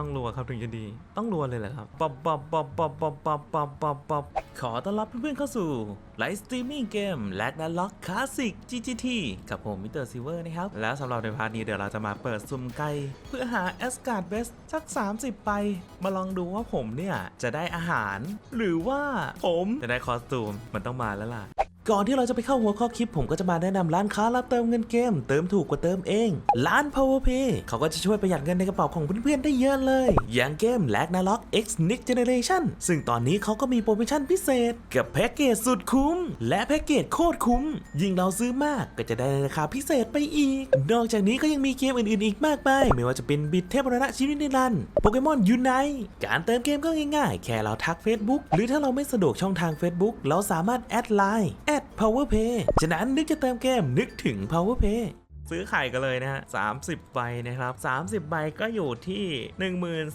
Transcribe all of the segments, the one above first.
ต้องรัวครับถึงจะดี ต้องรัวเลยแหละครับปับปับปับปับปับปับปับปับปับขอต้อนรับเพื่อนๆเข้าสู่ไลฟ์สตรีมมิ่งเกมแลกนันล็อกคลาสสิก GGT กับผมมิสเตอร์ซิเวอร์นะครับ แล้วสำหรับในพาร์ทนี้เดี๋ยวเราจะมาเปิดซุ่มไก่เพื่อหาแอสการ์ดเบสสัก 30 ไป มาลองดูว่าผมเนี่ย จะได้อาหาร หรือว่าผมจะได้คอสตูมมันต้องมาแล้วล่ะ ก่อนที่เราจะไปเข้าหัวข้อคลิป ผมก็จะมาแนะนำร้านค้ารับเติมเงินเกม เติมถูกกว่าเติมเอง ร้าน PowerPay เขาก็จะช่วยประหยัดเงินในกระเป๋าของเพื่อนๆได้เยอะเลย อย่างเกม l a g n a r o k X Next Generation ซึ่งตอนนี้เขาก็มีโปรโมชั่นพิเศษ กับแพ็กเกจสุดคุ้ม และแพ็กเกจโคตรคุ้ม ยิ่งเราซื้อมากก็จะได้ราคาพิเศษไปอีก นอกจากนี้ก็ยังมีเกมอื่นๆอีกมากมายไม่ว่าจะเป็นบิดเทพรณะชีวินิรันดร์โปเกมอนยูไนการเติมเกมก็ง่ายๆ แค่เราทัก Facebook หรือถ้าเราไม่สะดวกช่องทาง Facebook เราสามารถแอดไลน์แอด powerpay ฉะนั้นนึกจะเติมเกมนึกถึง powerpay ซื้อไข่กันเลยนะฮะ30 ใบนะครับ 30 ใบก็อยู่ที่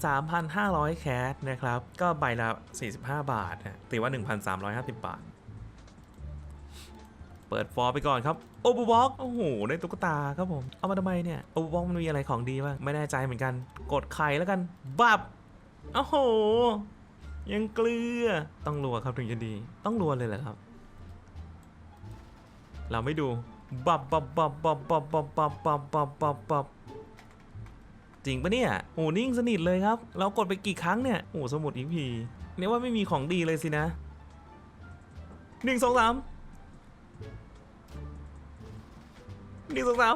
13,500 แคสนะครับ ก็ใบละ 45 บาทนะตีว่า 1,350 บาท เปิดฟอร์ไปก่อนครับโอบูบ็อกโอ้โห ได้ตุ๊กตาครับผม เอามาทำไมเนี่ยโอบูบ็อกมันมีอะไรของดีบ้างไม่แน่ใจเหมือนกัน กดไข่แล้วกัน บับ โอ้โห ยังเกลือ ต้องรัวครับถึงจะดี ต้องรัวเลยแหละครับ เราไม่ดูบับบับบับบับบับบับบับบับบับบับบับจริงปะเนี่ยโหนิ่งสนิทเลยครับ เรากดไปกี่ครั้งเนี่ยโหสมุดอีพีเนี่ยว่าไม่มีของดีเลยสินะหนึ่งสองสามหนึ่งสองสาม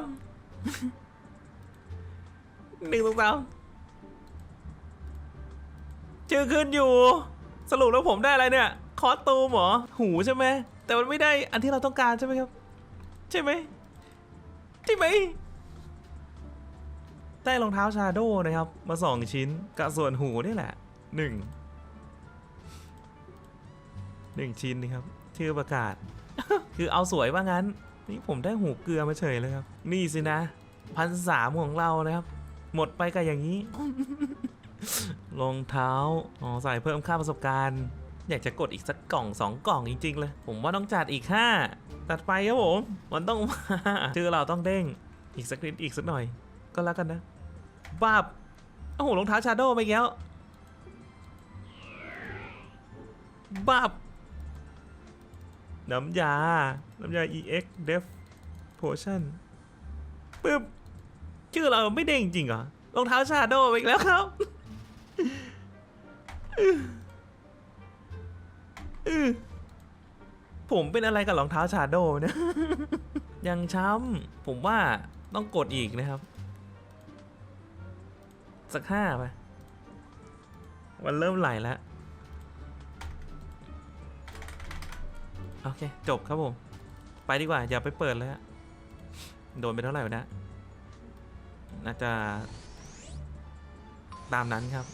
หนึ่งสองสามชื่อขึ้นอยู่ สรุปแล้วผมได้อะไรเนี่ย คอสตูมเหรอ หูใช่ไหม แต่มันไม่ได้อันที่เราต้องการใช่ไหมครับ ใช่ไหมใช่ไหมได้รองเท้าชาโดนะครับ มาสองชิ้นกับส่วนหูนี่แหละหนึ่งหนึ่งชิ้นนี่ครับชื่อประกาศ คือเอาสวยว่างั้น นี่ผมได้หูเกลือมาเฉยเลยครับ นี่สินะพันสามของเรานะครับ หมดไปกับอย่างนี้รองเท้าอ๋อใส่เพิ่มค่าประสบการณ์ อยากจะกดอีกสักกล่องสองกล่องจริง ๆ เลย ผมว่าต้องจัดอีกห้าตัดไปครับผม มันต้องมาชื่อเราต้องเด้ง อีกสักนิดอีกสักหน่อย ก็แล้วกันนะบ้าบโอ้โหรองเท้าชาโดว์ไปอีกแล้วบ้าบน้ำยา น้ำยา EX Def Potion ปึ๊บ ชื่อเราไม่เด้งจริงเหรอ รองเท้าชาโดว์ไปอีกแล้วครับ ผมเป็นอะไรกับรองเท้าชาโดเนี่ยยังช้ำผมว่าต้องกดอีกนะครับ สักห้าไปมันเริ่มไหลแล้ว โอเค จบครับผม ไปดีกว่า อย่าไปเปิดเลยฮะโดนไปเท่าไหร่วะนะน่าจะตามนั้นครับ